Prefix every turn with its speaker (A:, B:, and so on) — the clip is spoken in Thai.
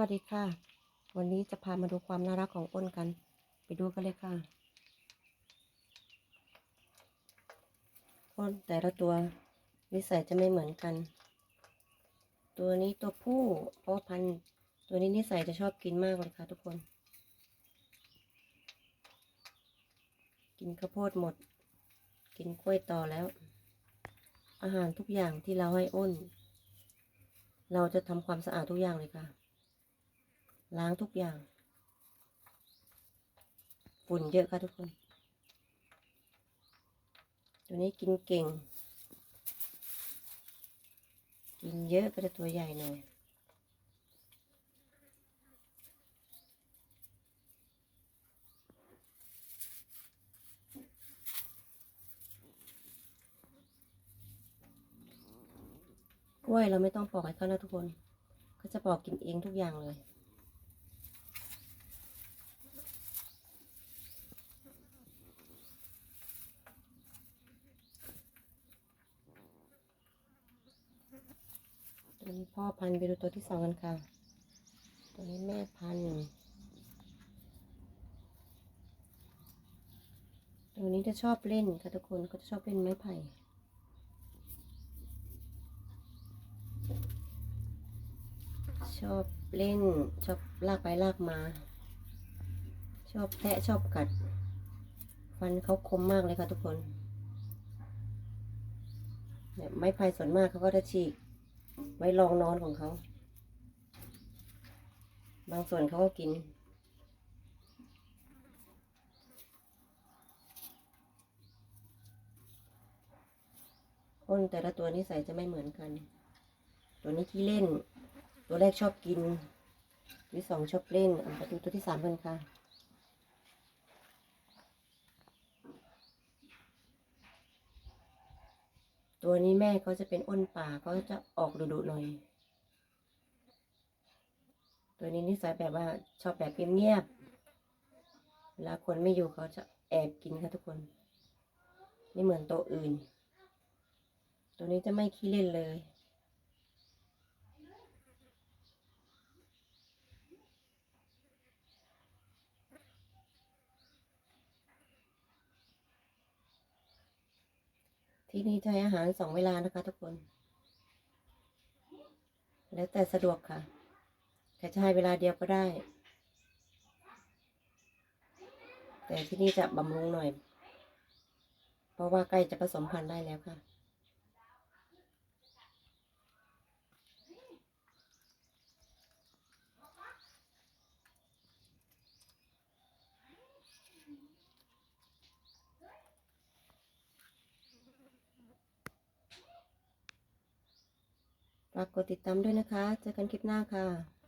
A: วัสดีค่ะ วันนี้จะพามาดูความน่ารักของอ้นกัน ไปดูกันเลยค่ะอ้นแต่ละตัวนิสัยจะไม่เหมือนกัน ตัวนี้ตัวผู้เพราะว่าพันตัวนี้นิสัยจะชอบกินมากเลยค่ะทุกคน กินข้าวโพดหมด กินกล้วยต่อแล้ว อาหารทุกอย่างที่เราให้อ้น เราจะทำความสะอาดทุกอย่างเลยค่ะ ล้างทุกอย่าง ฝุ่นเยอะค่ะทุกคน ตัวนี้กินเก่ง กินเยอะก็จะตัวใหญ่หน่อยกล้วยเราไม่ต้องปอกให้เขานะทุกคนเขาจะปอกกินเองทุกอย่างเลย ตัวนี้พ่อพันไปดูตัวที่สองกันค่ะ ตัวนี้แม่พัน ตัวนี้จะชอบเล่นค่ะทุกคนเขาจะชอบเล่นไม้ไผ่ชอบเล่นชอบลากไปลากมา ชอบแทะชอบกัด ฟันเขาคมมากเลยค่ะทุกคนเนี่ยไม้พายส่วนมากเขาก็จะฉีก ไว้รองนอนของเขา บางส่วนเขาก็กิน คนแต่ละตัวนิสัยจะไม่เหมือนกัน ตัวนี้ขี้เล่น ตัวแรกชอบกิน ตัวที่สองชอบเล่นอะไปดูตัวที่สามกันค่ะ ตัวนี้แม่เขาจะเป็นอ้นป่าเขาจะออกดุดุหน่อย ตัวนี้นิสัยแบบว่าชอบแบบเงียบๆเวลาคนไม่อยู่เขาจะแอบกินค่ะทุกคน ไม่เหมือนตัวอื่น ตัวนี้จะไม่ขี้เล่นเลย ที่นี่ใช้อาหารสองเวลานะคะทุกคน แล้วแต่สะดวกค่ะแต่ใช้เวลาเดียวก็ได้ แต่ที่นี่จะบำรุงหน่อย เพราะว่าใกล้จะผสมพันธุ์ได้แล้วค่ะ ฝากกดติดตามด้วยนะคะ เจอกันคลิปหน้าค่ะ